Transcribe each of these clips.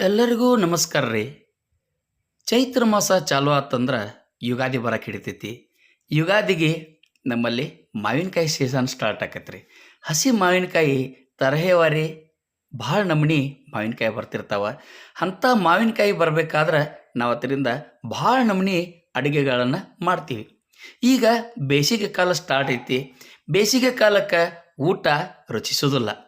ಎಲ್ಲರಿಗೂ ನಮಸ್ಕಾರ ರೀ. ಚೈತ್ರ ಮಾಸ ಚಾಲು ಆತಂದ್ರೆ ಯುಗಾದಿ ಬರಕ್ಕೆ ಹಿಡಿತೈತಿ. ಯುಗಾದಿಗೆ ನಮ್ಮಲ್ಲಿ ಮಾವಿನಕಾಯಿ ಸೀಸನ್ ಸ್ಟಾರ್ಟ್ ಆಕೈತೆ ರೀ. ಹಸಿ ಮಾವಿನಕಾಯಿ, ತರಹೇವಾರಿ, ಭಾಳ ನಮೂನಿ ಮಾವಿನಕಾಯಿ ಬರ್ತಿರ್ತಾವ. ಅಂಥ ಮಾವಿನಕಾಯಿ ಬರಬೇಕಾದ್ರೆ ನಾವು ಅದರಿಂದ ಭಾಳ ನಮೂನಿ ಅಡುಗೆಗಳನ್ನು ಮಾಡ್ತೀವಿ. ಈಗ ಬೇಸಿಗೆ ಕಾಲ ಸ್ಟಾರ್ಟ್ ಐತಿ. ಬೇಸಿಗೆ ಕಾಲಕ್ಕೆ ಊಟ ರುಚಿಸೋದಿಲ್ಲ.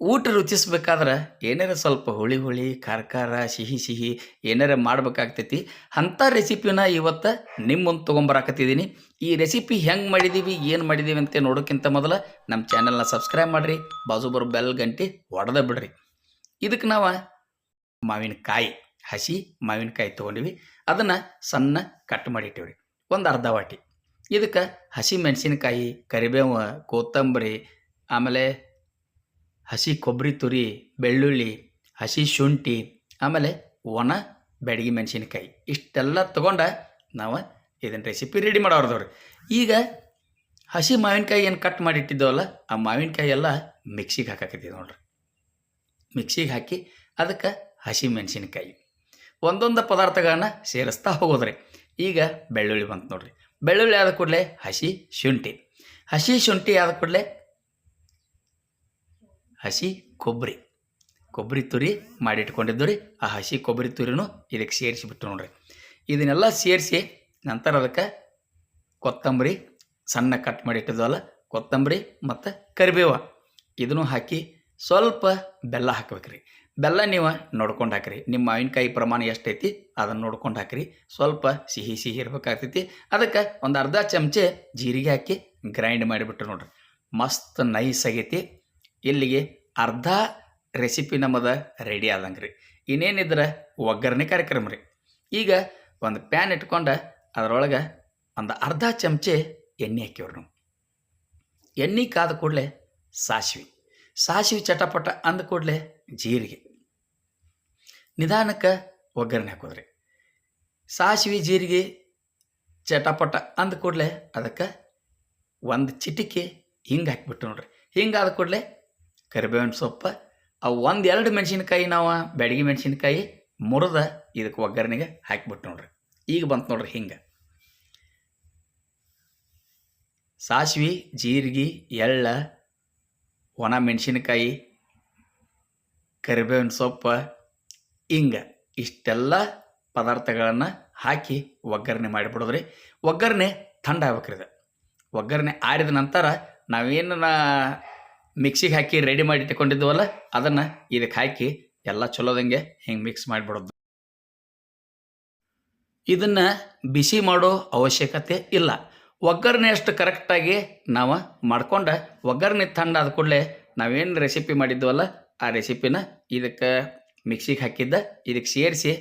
ಊಟ ರುಚಿಸ್ಬೇಕಾದ್ರೆ ಏನಾರ ಸ್ವಲ್ಪ ಹುಳಿ ಹುಳಿ, ಖಾರ ಖಾರ, ಸಿಹಿ ಸಿಹಿ ಏನಾರ ಮಾಡ್ಬೇಕಾಗ್ತೈತಿ. ಅಂಥ ರೆಸಿಪಿನ ಇವತ್ತು ನಿಮ್ಮ ಮುಂದೆ ತೊಗೊಂಬರಾಕತ್ತಿದ್ದೀನಿ. ಈ ರೆಸಿಪಿ ಹೆಂಗೆ ಮಾಡಿದ್ದೀವಿ ಏನು ಮಾಡಿದ್ದೀವಿ ಅಂತ ನೋಡೋಕ್ಕಿಂತ ಮೊದಲು ನಮ್ಮ ಚಾನಲ್ನ ಸಬ್ಸ್ಕ್ರೈಬ್ ಮಾಡಿರಿ ಬಾಜು ಬರೋ ಬೆಲ್ ಗಂಟೆ ಹೊಡೆದ ಬಿಡ್ರಿ. ಇದಕ್ಕೆ ನಾವು ಮಾವಿನಕಾಯಿ ಹಸಿ ಮಾವಿನಕಾಯಿ ತೊಗೊಂಡಿವಿ. ಅದನ್ನು ಸಣ್ಣ ಕಟ್ ಮಾಡಿಟ್ಟಿವ್ರಿ. ಒಂದು ಅರ್ಧ ವಾಟಿ. ಇದಕ್ಕೆ ಹಸಿ ಮೆಣಸಿನಕಾಯಿ, ಕರಿಬೇವು, ಕೊತ್ತಂಬರಿ, ಆಮೇಲೆ ಹಸಿ ಕೊಬ್ಬರಿ ತುರಿ, ಬೆಳ್ಳುಳ್ಳಿ, ಹಸಿ ಶುಂಠಿ, ಆಮೇಲೆ ಒಣ ಬೆಡಗಿ ಮೆಣಸಿನಕಾಯಿ. ಇಷ್ಟೆಲ್ಲ ತೊಗೊಂಡ ನಾವು ಇದನ್ನು ರೆಸಿಪಿ ರೆಡಿ ಮಾಡೋರ್ದವ್ರಿ ಈಗ ಹಸಿ ಮಾವಿನಕಾಯಿ ಏನು ಕಟ್ ಮಾಡಿಟ್ಟಿದ್ದೇವಲ್ಲ, ಆ ಮಾವಿನಕಾಯಿ ಎಲ್ಲ ಮಿಕ್ಸಿಗೆ ಹಾಕಾಕತ್ತೀವಿ ನೋಡ್ರಿ. ಮಿಕ್ಸಿಗೆ ಹಾಕಿ ಅದಕ್ಕೆ ಹಸಿ ಮೆಣಸಿನಕಾಯಿ. ಒಂದೊಂದು ಪದಾರ್ಥಗಳನ್ನ ಸೇರಿಸ್ತಾ ಹೋಗೋದ್ರಿ. ಈಗ ಬೆಳ್ಳುಳ್ಳಿ ಬಂತು ನೋಡ್ರಿ. ಬೆಳ್ಳುಳ್ಳಿ ಆದ ಕೂಡಲೇ ಹಸಿ ಶುಂಠಿ. ಹಸಿ ಶುಂಠಿ ಆದ ಕೂಡಲೇ ಹಸಿ ಕೊಬ್ಬರಿ. ಕೊಬ್ಬರಿ ತುರಿ ಮಾಡಿಟ್ಕೊಂಡಿದ್ದು ರೀ. ಆ ಹಸಿ ಕೊಬ್ಬರಿ ತುರಿನೂ ಇದಕ್ಕೆ ಸೇರಿಸಿಬಿಟ್ಟು ನೋಡ್ರಿ. ಇದನ್ನೆಲ್ಲ ಸೇರಿಸಿ ನಂತರ ಅದಕ್ಕೆ ಕೊತ್ತಂಬರಿ ಸಣ್ಣ ಕಟ್ ಮಾಡಿ ಇಟ್ಟಿದ್ವಲ್ಲ ಕೊತ್ತಂಬರಿ ಮತ್ತು ಕರಿಬೇವ. ಇದನ್ನು ಹಾಕಿ ಸ್ವಲ್ಪ ಬೆಲ್ಲ ಹಾಕ್ಬೇಕ್ರಿ. ಬೆಲ್ಲ ನೀವು ನೋಡ್ಕೊಂಡು ಹಾಕ್ರಿ. ನಿಮ್ಮ ಮಾವಿನಕಾಯಿ ಪ್ರಮಾಣ ಎಷ್ಟೈತಿ ಅದನ್ನು ನೋಡ್ಕೊಂಡು ಹಾಕ್ರಿ. ಸ್ವಲ್ಪ ಸಿಹಿ ಸಿಹಿ ಇರ್ಬೇಕಾಗ್ತೈತಿ. ಅದಕ್ಕೆ ಒಂದು ಅರ್ಧ ಚಮಚೆ ಜೀರಿಗೆ ಹಾಕಿ ಗ್ರೈಂಡ್ ಮಾಡಿಬಿಟ್ರು ನೋಡ್ರಿ. ಮಸ್ತ್ ನೈಸ್ ಆಗೈತಿ. ಇಲ್ಲಿಗೆ ಅರ್ಧ ರೆಸಿಪಿ ನಮ್ಮದ ರೆಡಿ ಆದಂಗೆ ರೀ ಇನ್ನೇನಿದ್ರೆ ಒಗ್ಗರಣೆ ಕಾರ್ಯಕ್ರಮ ರೀ. ಈಗ ಒಂದು ಪ್ಯಾನ್ ಇಟ್ಕೊಂಡು ಅದರೊಳಗೆ ಒಂದು ಅರ್ಧ ಚಮಚೆ ಎಣ್ಣೆ ಹಾಕಿವ್ರಿ ನಾವು. ಎಣ್ಣೆ ಕಾದ ಕೂಡಲೇ ಸಾಸಿವೆ. ಸಾಸಿವೆ ಚಟಪಟ ಅಂದ ಕೂಡಲೇ ಜೀರಿಗೆ. ನಿಧಾನಕ್ಕೆ ಒಗ್ಗರಣೆ ಹಾಕೋದ್ರಿ. ಸಾಸಿವೆ ಜೀರಿಗೆ ಚಟಪಟ ಅಂದ ಕೂಡಲೇ ಅದಕ್ಕೆ ಒಂದು ಚಿಟಿಕೆ ಹಿಂಗೆ ಹಾಕಿಬಿಟ್ಟು ನೋಡ್ರಿ. ಹಿಂಗಾದ ಕೂಡಲೇ ಕರಿಬೇವಿನ ಸೊಪ್ಪು ಅವು ಒಂದು ಎರಡು ಮೆಣಸಿನ್ಕಾಯಿ ನಾವು ಬೆಡಗಿ ಮೆಣಸಿನ್ಕಾಯಿ ಮುರಿದ ಇದಕ್ಕೆ ಒಗ್ಗರಣೆಗೆ ಹಾಕಿಬಿಟ್ಟು ನೋಡ್ರಿ. ಈಗ ಬಂತು ನೋಡ್ರಿ ಹಿಂಗೆ. ಸಾಸಿವೆ, ಜೀರಿಗೆ, ಎಳ್ಳ, ಒಣ ಮೆಣಸಿನಕಾಯಿ, ಕರಿಬೇವಿನ ಸೊಪ್ಪು, ಹಿಂಗೆ ಇಷ್ಟೆಲ್ಲ ಪದಾರ್ಥಗಳನ್ನು ಹಾಕಿ ಒಗ್ಗರಣೆ ಮಾಡಿಬಿಡೋದ್ರಿ. ಒಗ್ಗರಣೆ ಥಂಡ ಆಗ್ಬೇಕ್ರಿ ಇದು. ಒಗ್ಗರಣೆ ಆರಿದ ನಂತರ ನಾವೇನು ಮಿಕ್ಸಿಗೆ ಹಾಕಿ ರೆಡಿ ಮಾಡಿ ಇಟ್ಕೊಂಡಿದ್ವಲ್ಲ ಅದನ್ನು ಇದಕ್ಕೆ ಹಾಕಿ ಎಲ್ಲ ಚಲೋದಂಗೆ ಹಿಂಗೆ ಮಿಕ್ಸ್ ಮಾಡಿಬಿಡೋದು. ಇದನ್ನು ಬಿಸಿ ಮಾಡೋ ಅವಶ್ಯಕತೆ ಇಲ್ಲ. ಒಗ್ಗರಣೆ ಅಷ್ಟು ಕರೆಕ್ಟಾಗಿ ನಾವು ಮಾಡ್ಕೊಂಡು ಒಗ್ಗರಣೆ ತಂಡ ಆದ ಕೂಡಲೇ ನಾವೇನು ರೆಸಿಪಿ ಮಾಡಿದ್ವಲ್ಲ, ಆ ರೆಸಿಪಿನ ಇದಕ್ಕೆ ಮಿಕ್ಸಿಗೆ ಹಾಕಿದ್ದ, ಇದಕ್ಕೆ ಸೇರಿಸಿ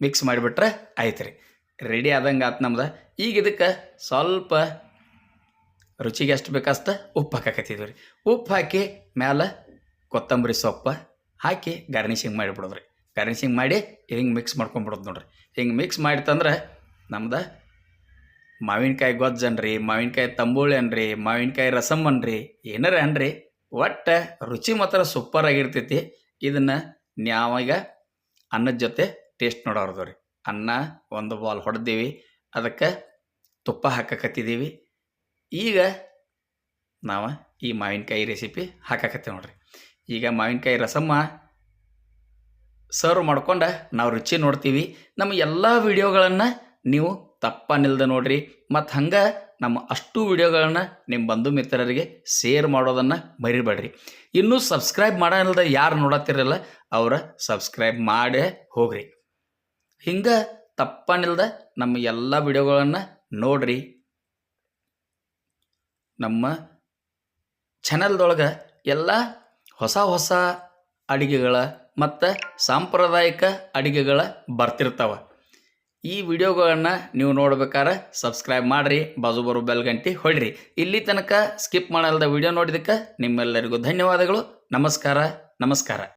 ಮಿಕ್ಸ್ ಮಾಡಿಬಿಟ್ರೆ ಆಯ್ತು ರೀ ರೆಡಿ ಆದಂಗೆ ಆತು ನಮ್ದು. ಈಗ ಇದಕ್ಕೆ ಸ್ವಲ್ಪ ರುಚಿಗೆ ಎಷ್ಟು ಬೇಕಷ್ಟ ಉಪ್ಪು ಹಾಕಾಕತ್ತಿದ್ವಿ ರೀ. ಉಪ್ಪು ಹಾಕಿ ಮ್ಯಾಲೆ ಕೊತ್ತಂಬರಿ ಸೊಪ್ಪು ಹಾಕಿ ಗಾರ್ನಿಷಿಂಗ್ ಮಾಡಿಬಿಡೋದ್ರಿ ಗಾರ್ನಿಶಿಂಗ್ ಮಾಡಿ ಹಿಂಗೆ ಮಿಕ್ಸ್ ಮಾಡ್ಕೊಂಬಿಡೋದು ನೋಡ್ರಿ. ಹಿಂಗೆ ಮಿಕ್ಸ್ ಮಾಡಿತಂದ್ರೆ ನಮ್ದು ಮಾವಿನಕಾಯಿ ಗೊಜ್ಜನ್ರಿ, ಮಾವಿನಕಾಯಿ ತಂಬುಳಿ ಅನ್ರಿ, ಮಾವಿನಕಾಯಿ ರಸಮ್ ಅನ್ರಿ, ಏನಾರ ಅನ್ರಿ, ಒಟ್ಟು ರುಚಿ ಮಾತ್ರ ಸೂಪರ್ ಆಗಿರ್ತೈತಿ. ಇದನ್ನು ನ್ಯಾವಾಗ ಅನ್ನದ ಜೊತೆ ಟೇಸ್ಟ್ ನೋಡೋರ್ದು ರೀ ಅನ್ನ ಒಂದು ಬಾಲ್ ಹೊಡೆದೀವಿ. ಅದಕ್ಕೆ ತುಪ್ಪ ಹಾಕಕತ್ತಿದ್ದೀವಿ ಈಗ ನಾವು ಈ ಮಾವಿನಕಾಯಿ ರೆಸಿಪಿ ಹಾಕಾಕತ್ತೀವಿ ನೋಡ್ರಿ. ಈಗ ಮಾವಿನಕಾಯಿ ರಸಮ್ಮ ಸರ್ವ್ ಮಾಡ್ಕೊಂಡು ನಾವು ರುಚಿ ನೋಡ್ತೀವಿ. ನಮ್ಮ ಎಲ್ಲ ವಿಡಿಯೋಗಳನ್ನು ನೀವು ತಪ್ಪನಿಲ್ದೆ ನೋಡ್ರಿ. ಮತ್ತು ಹಂಗೆ ನಮ್ಮ ಅಷ್ಟು ವಿಡಿಯೋಗಳನ್ನು ನಿಮ್ಮ ಬಂಧು ಮಿತ್ರರಿಗೆ ಶೇರ್ ಮಾಡೋದನ್ನು ಮರಿಬೇಡ್ರಿ. ಇನ್ನೂ ಸಬ್ಸ್ಕ್ರೈಬ್ ಮಾಡೋಲ್ದ ಯಾರು ನೋಡತ್ತಿರಲ್ಲ ಅವರ ಸಬ್ಸ್ಕ್ರೈಬ್ ಮಾಡೇ ಹೋಗ್ರಿ. ಹಿಂಗೆ ತಪ್ಪನಿಲ್ದ ನಮ್ಮ ಎಲ್ಲ ವಿಡಿಯೋಗಳನ್ನು ನೋಡ್ರಿ. ನಮ್ಮ ಚಾನಲ್ದೊಳಗೆ ಎಲ್ಲ ಹೊಸ ಹೊಸ ಅಡಿಗೆಗಳ ಮತ್ತು ಸಾಂಪ್ರದಾಯಿಕ ಅಡಿಗೆಗಳ ಬರ್ತಿರ್ತಾವೆ. ಈ ವಿಡಿಯೋಗಳನ್ನು ನೀವು ನೋಡ್ಬೇಕಾದ್ರೆ ಸಬ್ಸ್ಕ್ರೈಬ್ ಮಾಡಿರಿ, ಬಾಜು ಬರೋ ಬೆಲ್ ಗಂಟೆ ಹೊಡ್ರಿ. ಇಲ್ಲಿ ತನಕ ಸ್ಕಿಪ್ ಮಾಡಲ್ದ ವಿಡಿಯೋ ನೋಡಿದಕ್ಕೆ ನಿಮ್ಮೆಲ್ಲರಿಗೂ ಧನ್ಯವಾದಗಳು. ನಮಸ್ಕಾರ ನಮಸ್ಕಾರ.